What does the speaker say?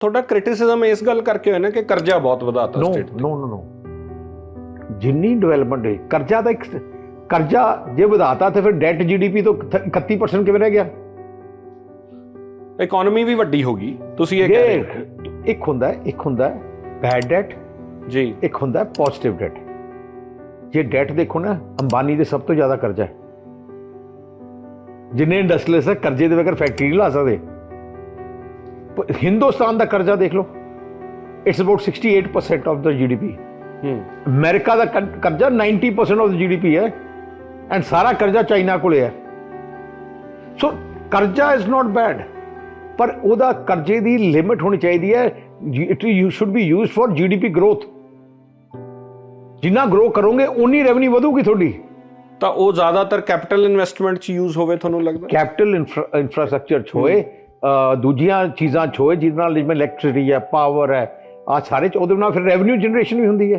ਤੁਹਾਡਾ ਕ੍ਰਿਟਿਸਿਜ਼ਮ ਇਸ ਗੱਲ ਕਰਕੇ ਹੋਇਆ ਨਾ ਕਿ ਕਰਜ਼ਾ ਬਹੁਤ ਵਧਾਤਾ ਨੋ ਸਟੇਟ ਨੋ ਨੋ ਨੋ ਜਿੰਨੀ ਡਿਵੈਲਪਮੈਂਟ ਹੈ ਕਰਜ਼ਾ ਦਾ ਇੱਕ ਕਰਜ਼ਾ ਜੇ ਵਧਾਤਾ ਤੇ ਫਿਰ ਡੈਟ ਜੀਡੀਪੀ ਤੋਂ 31% ਕਿਵੇਂ ਰਹਿ ਗਿਆ? ਇਕਨੋਮੀ ਵੀ ਵੱਡੀ ਹੋ ਗਈ ਤੁਸੀਂ ਇਹ ਕਹਿ ਰਹੇ ਹੋ ਇਹ ਇੱਕ ਹੁੰਦਾ ਹੈ- ਇੱਕ ਹੁੰਦਾ ਬੈਡ ਡੈਟ ਜੀ। ਇੱਕ ਹੁੰਦਾ ਪੋਜ਼ਿਟਿਵ ਡੈਟ ਜੇ ਡੈਟ ਦੇਖੋ ਨਾ ਅੰਬਾਨੀ ਦੇ ਸਭ ਤੋਂ ਜ਼ਿਆਦਾ ਕਰਜ਼ਾ ਹੈ। ਜਿੰਨੇ ਇੰਡਸਟਰੀਅਲਿਸਟ ਕਰਜ਼ੇ ਦੇ ਬਗੈਰ ਫੈਕਟਰੀ ਨਹੀਂ ਲਾ ਸਕਦੇ। ਹਿੰਦੁਸਤਾਨ ਦਾ ਕਰਜ਼ਾ ਦੇਖ ਲਓ। It's about 68% of the GDP ਹੂੰ। ਅਮਰੀਕਾ ਦਾ ਕਰ- ਕਰਜ਼ਾ 90% ਆਫ ਦਾ ਜੀਡੀਪੀ ਹੈ ਐਂਡ ਸਾਰਾ ਕਰਜ਼ਾ ਚਾਈਨਾ ਕੋਲੇ ਹੈ। ਸੋ ਕਰਜ਼ਾ ਇਜ਼ ਨਾਟ ਬੈਡ ਪਰ ਉਹਦਾ ਕਰਜ਼ੇ ਦੀ ਲਿਮਿਟ ਹੋਣੀ ਚਾਹੀਦੀ ਹੈ। It you should be used for GDP growth ਜਿੰਨਾ ਗਰੋ ਕਰੋਗੇ ਉਨੀ ਰੈਵਨਿਊ ਵਧੂਗੀ ਤੁਹਾਡੀ। ਤਾਂ ਉਹ ਜ਼ਿਆਦਾਤਰ ਕੈਪੀਟਲ ਇਨਵੈਸਟਮੈਂਟ 'ਚ ਯੂਜ਼ ਹੋਵੇ ਤੁਹਾਨੂੰ ਲੱਗਦਾ? ਕੈਪੀਟਲ ਇਨਫਰਾਸਟ੍ਰਕਚਰ ਚ ਹੋਏ। ਦੂਜੀਆਂ ਚੀਜ਼ਾਂ ਛੋਏ ਜਿਹਦੇ ਨਾਲ ਜਿਵੇਂ ਇਲੈਕਟ੍ਰਿਸਿਟੀ ਹੈ, ਪਾਵਰ ਹੈ ਆ ਸਾਰੇ ਚ ਉਹਦੇ ਨਾਲ ਫਿਰ ਰੈਵਨਿਊ ਜਨਰੇਸ਼ਨ ਵੀ ਹੁੰਦੀ ਹੈ।